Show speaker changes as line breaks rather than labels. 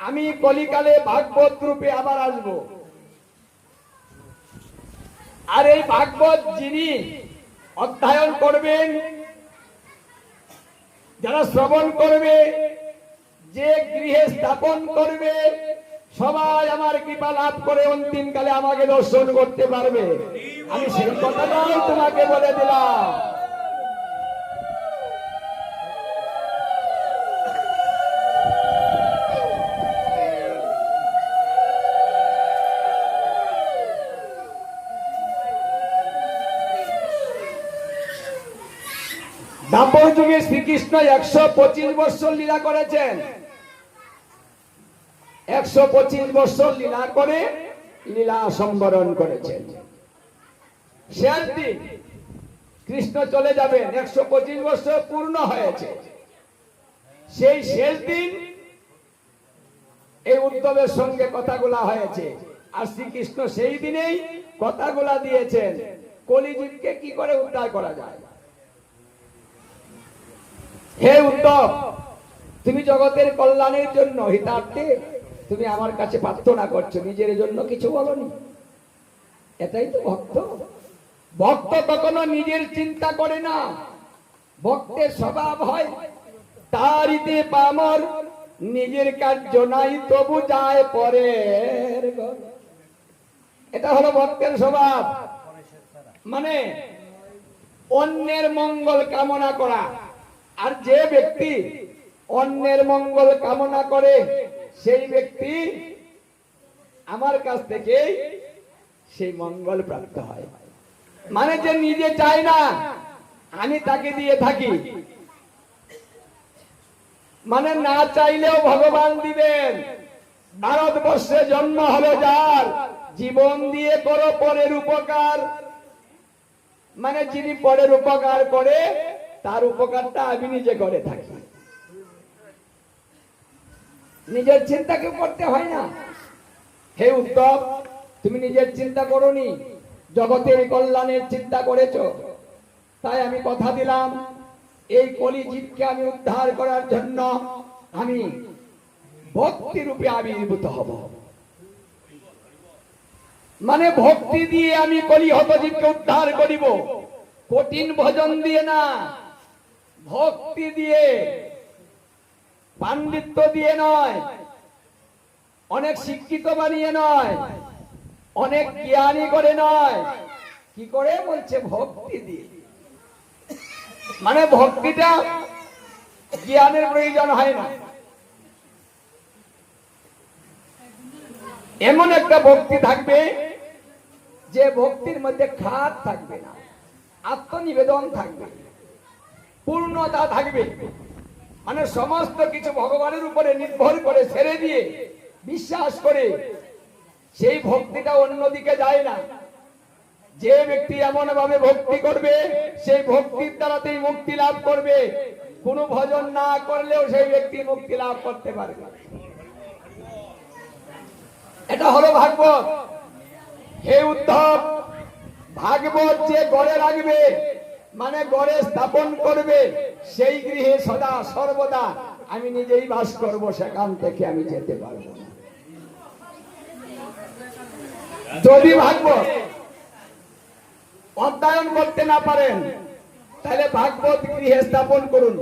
আমি কলিকালে ভাগবত রূপে আবার আসব। আর এই ভাগবত যিনি অধ্যয়ন করবেন, যারা শ্রবণ করবে, যে গৃহে স্থাপন করবে, সবাই আমার কৃপা লাভ করে অন্তিম কালে আমাকে দর্শন করতে পারবে। আমি সেই কথাটাই তোমাকে বলে দিলাম। দাপর যুগে শ্রীকৃষ্ণ একশো পঁচিশ বৎসর লীলা করেছেন। একশো পঁচিশ বৎসর লীলা করে লীলা সম্বরণ করেছেন। শেষ কৃষ্ণ চলে যাবেন, একশো পঁচিশ বৎসর পূর্ণ হয়েছে। সেই শেষ দিন এই উদ্যমের সঙ্গে কথাগুলা হয়েছে। আর শ্রীকৃষ্ণ সেই দিনেই কথাগুলা দিয়েছেন, কলিযুগকে কি করে উদ্ধার করা যায়? হে উদ্ধব, তুমি জগতের কল্যাণের জন্য হিতার্থে, তুমি আমার কাছে প্রার্থনা করছ, নিজের জন্য কিছু বলনি। এটাই তো ভক্ত। ভক্ত কখনো নিজের চিন্তা করে না। ভক্তের স্বভাব হয় তারিতে পামর নিজের কার্য নাই তবু যায় ঘর। এটা হলো ভক্তের স্বভাব। মানে অন্যের মঙ্গল কামনা করা। আর যে ব্যক্তি অন্যের মঙ্গল কামনা করে, সেই ব্যক্তি আমার কাছ থেকে সেই মঙ্গল প্রাপ্ত হয়। মানে যে নিজে চায় না, আমি তাকে দিয়ে থাকি। মানে না চাইলেও ভগবান দিবেন। ভারতবর্ষে জন্ম হলো যার, জীবন দিয়ে করো পরের উপকার। মানে যিনি পরের উপকার করে তার উপকারটা আমি নিজে করে থাকি। নিজের চিন্তা কেউ করতে হয় না। হে উত্তম তুমি নিজের চিন্তা করনি? জগতের কল্যাণের চিন্তা করেছ। তাই আমি কথা দিলাম, এই কলিজীবকে আমি উদ্ধার করার জন্য আমি ভক্তি রূপে আবির্ভূত হব। মানে ভক্তি দিয়ে আমি কলি হতজীবকে উদ্ধার করিব। কঠিন ভজন দিয়ে না। ভক্তি দিয়ে, পাণ্ডিত্য দিয়ে নয়, অনেক শিক্ষিত বানিয়ে নয়, অনেক জ্ঞানী করে নয়। কি করে বলছে ভক্তি দিয়ে? মানে ভক্তিটা জ্ঞানের প্রয়োজন হয় না। এমন একটা ভক্তি থাকবে যে ভক্তির মধ্যে খাত থাকবে না, আত্মনিবেদন থাকবে। পূর্ণতা থাকবে। মানে সমস্ত কিছু ভগবানের উপরে নির্ভর করে, ছেড়ে দিয়ে বিশ্বাস করে, সেই ভক্তিটা অন্যদিকে যায় না। যে ব্যক্তি এমন ভাবে ভক্তি করবে, সেই ভক্তির দ্বারাতেই মুক্তি লাভ করবে। কোনো ভজন না করলেও সেই ব্যক্তি মুক্তি লাভ করতে পারবে। এটা হলো ভাগবত। হে উদ্ধব, ভাগবত যে গড়ে রাখবে মানে গড়ে স্থাপন করবে, সেই গৃহে সদা সর্বদা। আমি নিজেই বাস করব, সেখান থেকে আমি যেতে পারব যদি ভাগবত অধ্যয়ন করতে না পারেন, তাহলে ভাগবত গৃহে স্থাপন করুন।